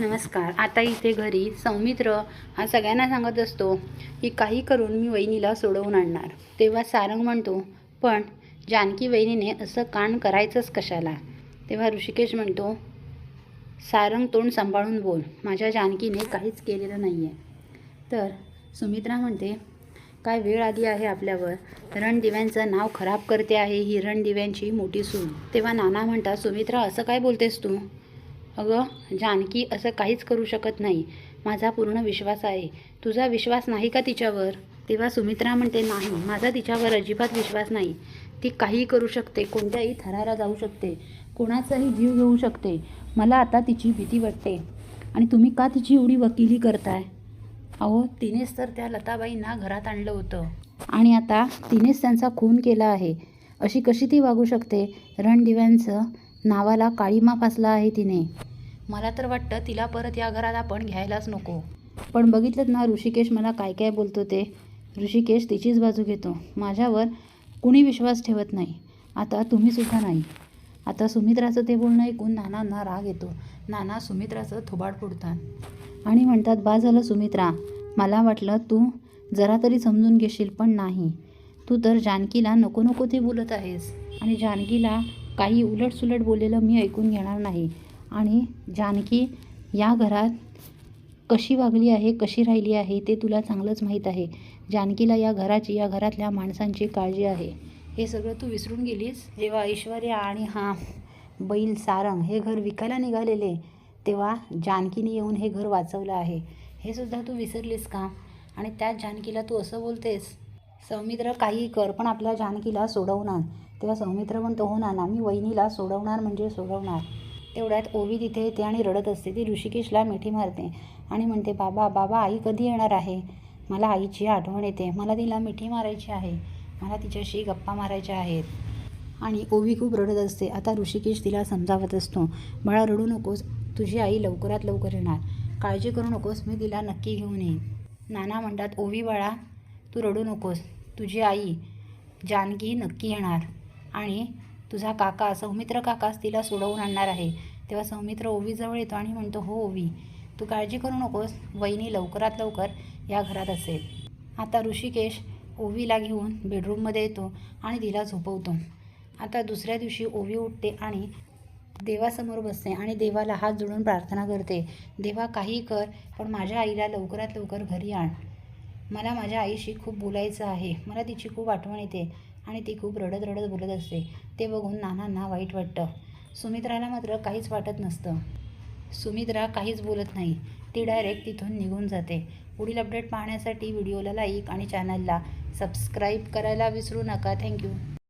नमस्कार. आता इथे घरी सौमित्र हा सगळ्यांना सांगत असतो की काही करून मी वहिनीला सोडवून आणणार. तेव्हा सारंग म्हणतो पण जानकी वहिनीने असं कान करायचंच कशाला? तेव्हा ऋषिकेश म्हणतो सारंग तोंड सांभाळून बोल. माझ्या जानकीने काहीच केलेलं नाही आहे तर सुमित्रा म्हणते काय वेळ आली आहे आपल्यावर? रणदिव्यांचं नाव खराब करते आहे ही रणदिव्यांची मोठी सून. तेव्हा नाना म्हणतात सुमित्रा असं काय बोलतेस तू? अगं जानकी असं काहीच करू शकत नाही. माझा पूर्ण विश्वास आहे. तुझा विश्वास नाही का तिच्यावर? तेव्हा सुमित्रा म्हणते नाही माझा तिच्यावर अजिबात विश्वास नाही. ती काहीही करू शकते कोणत्याही थराला जाऊ शकते कोणाचाही जीव घेऊ शकते. मला आता तिची भीती वाटते. आणि तुम्ही का तिची एवढी वकिली करताय? अहो तिनेच तर त्या लताबाईंना घरात आणलं होतं. आणि आता तिनेच त्यांचा खून केला आहे. अशी कशी ती वागू शकते? रणदिव्यांचं नावाला काळीमा फासला आहे तिने. मला तर वाटतं तिला परत या घरात आपण घ्यायलाच नको. पण बघितलं ना ऋषिकेश मला काय काय बोलतो ते. ऋषिकेश तिचीच बाजू घेतो. माझ्यावर कुणी विश्वास ठेवत नाही. आता तुम्हीसुद्धा नाही. आता सुमित्राचं ते बोलणं ऐकून नानांना राग येतो. नाना सुमित्राचं थोबाड फोडतात. आणि म्हणतात बा झालं सुमित्रा. मला वाटलं तू जरा तरी समजून घेशील पण नाही. तू तर जानकीला नको नको ते बोलत आहेस. आणि जानकीला काही उलटसुलट बोललेलं मी ऐकून घेणार नाही. आणि जानकी या घरात कशी वागली आहे कशी राहिली आहे ते तुला चांगलंच माहीत आहे. जानकीला या घराची या घरातल्या माणसांची काळजी आहे. हे सगळं तू विसरून गेलीस? जेव्हा ऐश्वर्या आणि हा बैल सारंग हे घर विकायला निघालेले तेव्हा जानकीने येऊन हे घर वाचवलं आहे. हे सुद्धा तू विसरलीस का? आणि त्याच जानकीला तू असं बोलतेस सौमित्र काहीही कर पण आपल्या जानकीला सोडवणार. तेव्हा सौमित्र म्हणतो होणार आम्ही ना मी वहिनीला सोडवणार म्हणजे सोडवणार. तेवढ्यात ओवी तिथे येते आणि रडत असते. ती ऋषिकेशला मिठी मारते आणि म्हणते बाबा बाबा आई कधी येणार आहे? मला आईची आठवण येते. मला तिला मिठी मारायची आहे. मला तिच्याशी गप्पा मारायच्या आहेत. आणि ओवी खूप रडत असते. आता ऋषिकेश तिला समजावत असतो बाळा रडू नकोस. तुझी आई लवकरात लवकर येणार. काळजी करू नकोस. मी तिला नक्की घेऊन येईन. नाना म्हणतात ओवी बाळा तू रडू नकोस. तुझी आई जानकी नक्की येणार आणि तुझा काका सौमित्र काकाच तिला सोडवून आणणार आहे. तेव्हा सौमित्र ओवीजवळ येतो आणि म्हणतो हो ओवी तू काळजी करू नकोस. वहिनी लवकरात लवकर या घरात असेल. आता ऋषिकेश ओवीला घेऊन बेडरूममध्ये येतो आणि तिला झोपवतो. आता दुसऱ्या दिवशी ओवी उठते आणि देवासमोर बसते आणि देवाला हात जोडून प्रार्थना करते देवा काही कर पण माझ्या आईला लवकरात लवकर घरी आण. मला माझ्या आईशी खूप बोलायचं आहे. मला तिची खूप आठवण येते आणि ती खूप रडत रडत बोलत असते. ते बघून नानांना वाईट वाटतं. सुमित्राला मात्र काहीच वाटत नसतं. सुमित्रा काहीच बोलत नाही. ती डायरेक्ट तिथून निघून जाते. पुढील अपडेट पाहण्यासाठी व्हिडिओला लाईक आणि चॅनलला सबस्क्राईब करायला विसरू नका. थँक्यू